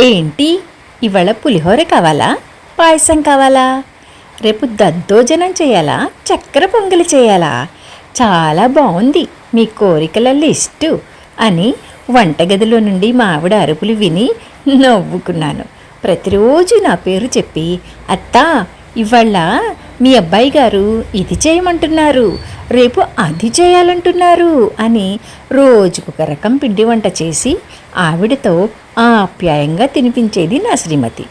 ఏంటి? ఇవాళ పులిహోర కావాలా? పాయసం కావాలా? రేపు దద్దోజనం చేయాలా? చక్కెర పొంగలి చేయాలా? చాలా బాగుంది మీ కోరికల లిస్టు అని వంటగదిలో నుండి మా ఆవిడ అరుపులు విని నవ్వుకున్నాను. ప్రతిరోజు నా పేరు చెప్పి అత్తా ఇవాళ మీ అబ్బాయి గారు ఇది చేయమంటున్నారు రేపు అది చేయాలంటున్నారు అని రోజుకొక రకం పిండి వంట చేసి ఆవిడతో ఆప్యాయంగా తినిపించేది నా శ్రీమతి.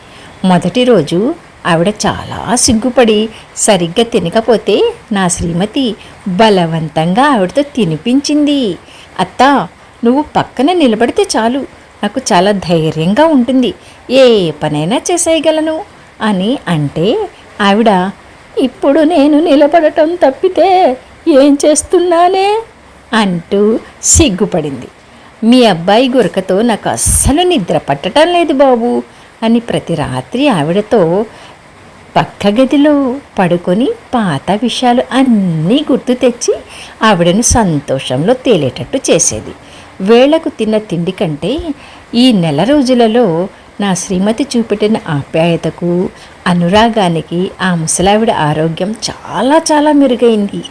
మొదటి రోజు ఆవిడ చాలా సిగ్గుపడి సరిగ్గా తినకపోతే నా శ్రీమతి బలవంతంగా ఆవిడతో తినిపించింది. అత్తా నువ్వు పక్కన నిలబడితే చాలు నాకు చాలా ధైర్యంగా ఉంటుంది ఏ పనైనా చేసేయగలను అని అంటే ఆవిడ ఇప్పుడు నేను నిలబడటం తప్పితే ఏం చేస్తున్నానే? అంటూ సిగ్గుపడింది. మీ అబ్బాయి గురకతో నాకు అస్సలు నిద్ర పట్టడం లేదు బాబు అని ప్రతి రాత్రి ఆవిడతో పక్క గదిలో పడుకొని పాత విషయాలు అన్నీ గుర్తు తెచ్చి ఆవిడను సంతోషంలో తేలేటట్టు చేసేది. వేళకు తిన్న తిండి కంటే ఈ నెల రోజులలో నా శ్రీమతి చూపెట్టిన ఆప్యాయతకు అనురాగానికి ఆ ముసలావిడ ఆరోగ్యం చాలా చాలా మెరుగైంది.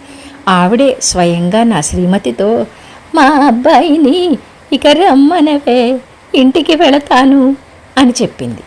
ఆవిడే స్వయంగా నా శ్రీమతితో మా అబ్బాయిని ఇక రమ్మనవే ఇంటికి వెళతాను అని చెప్పింది.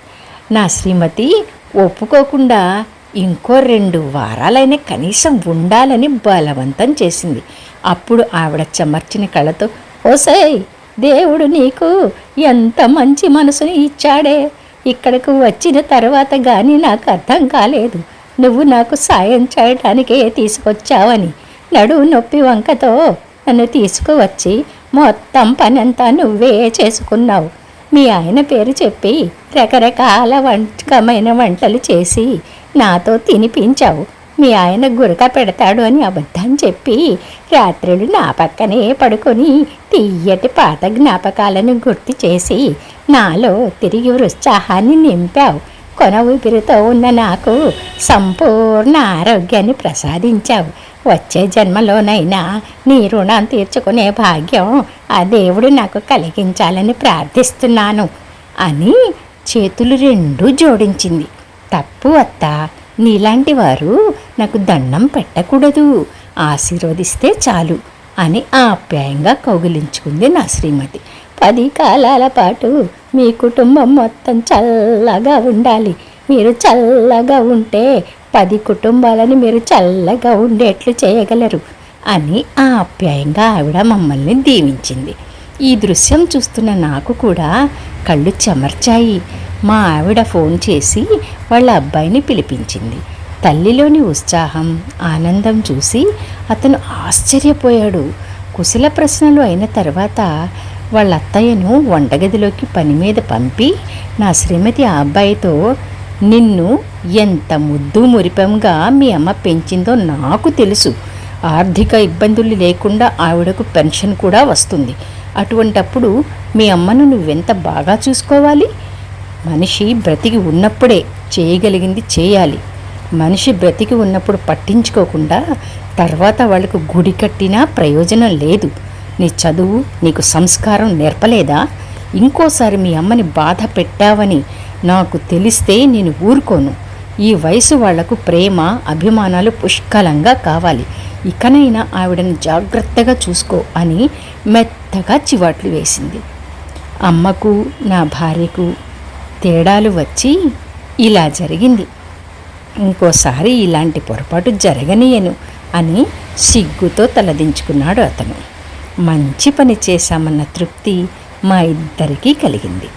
నా శ్రీమతి ఒప్పుకోకుండా ఇంకో రెండు వారాలైనా కనీసం ఉండాలని బలవంతం చేసింది. అప్పుడు ఆవిడ చెమర్చిన కళ్ళతో ఓసై దేవుడు నీకు ఎంత మంచి మనసుని ఇచ్చాడే ఇక్కడకు వచ్చిన తర్వాత కానీ నాకు అర్థం కాలేదు. నువ్వు నాకు సాయం చేయటానికే తీసుకొచ్చావని. నడువు నొప్పి వంకతో నన్ను తీసుకువచ్చి మొత్తం పనంతా నువ్వే చేసుకున్నావు. మీ ఆయన పేరు చెప్పి రకరకాల వంటకమైన వంటలు చేసి నాతో తినిపించావు. మీ ఆయన గురక పెడతాడు అని అబద్ధం చెప్పి రాత్రులు నా పక్కనే పడుకొని తీయటి పాత జ్ఞాపకాలను గుర్తు చేసి నాలో తిరిగి ఉత్సాహాన్ని నింపావు. కొన ఊపిరితో ఉన్న నాకు సంపూర్ణ ఆరోగ్యాన్ని ప్రసాదించావు. వచ్చే జన్మలోనైనా నీ రుణం తీర్చుకునే భాగ్యం ఆ దేవుడు నాకు కలిగించాలని ప్రార్థిస్తున్నాను అని చేతులు రెండూ జోడించింది. తప్పు అత్త నీలాంటి వారు నాకు దండం పెట్టకూడదు. ఆశీర్వదిస్తే చాలు అని ఆప్యాయంగా కౌగిలించుకుంది నా శ్రీమతి. పది కాలాల పాటు మీ కుటుంబం మొత్తం చల్లగా ఉండాలి. మీరు చల్లగా ఉంటే పది కుటుంబాలని మీరు చల్లగా ఉండేట్లు చేయగలరు అని ఆప్యాయంగా ఆవిడ మమ్మల్ని దీవించింది. ఈ దృశ్యం చూస్తున్న నాకు కూడా కళ్ళు చెమర్చాయి. మా ఆవిడ ఫోన్ చేసి వాళ్ళ అబ్బాయిని పిలిపించింది. తల్లిలోని ఉత్సాహం ఆనందం చూసి అతను ఆశ్చర్యపోయాడు. కుశల ప్రశ్నలు అయిన తర్వాత వాళ్ళ అత్తయ్యను వంటగదిలోకి పని మీద పంపి నా శ్రీమతి ఆ అబ్బాయితో నిన్ను ఎంత ముద్దు మురిపంగా మీ అమ్మ పెంచిందో నాకు తెలుసు. ఆర్థిక ఇబ్బందులు లేకుండా ఆవిడకు పెన్షన్ కూడా వస్తుంది. అటువంటప్పుడు మీ అమ్మను నువ్వెంత బాగా చూసుకోవాలి? మనిషి బ్రతికి ఉన్నప్పుడే చేయగలిగింది చేయాలి. మనిషి బ్రతికి ఉన్నప్పుడు పట్టించుకోకుండా తర్వాత వాళ్ళకు గుడి కట్టినా ప్రయోజనం లేదు. నీ చదువు నీకు సంస్కారం నేర్పలేదా? ఇంకోసారి మీ అమ్మని బాధ పెట్టావని నాకు తెలిస్తే నేను ఊరుకోను. ఈ వయసు వాళ్ళకు ప్రేమ అభిమానాలు పుష్కలంగా కావాలి. ఇకనైనా ఆవిడని జాగ్రత్తగా చూసుకో అని మెత్తగా చివాట్లు వేసింది. అమ్మకు నా భార్యకు తేడాలు వచ్చి ఇలా జరిగింది. ఇంకోసారి ఇలాంటి పొరపాటు జరగనీయను అని సిగ్గుతో తలదించుకున్నాడు అతను. మంచి పని చేశామన్న తృప్తి మా ఇద్దరికీ కలిగింది.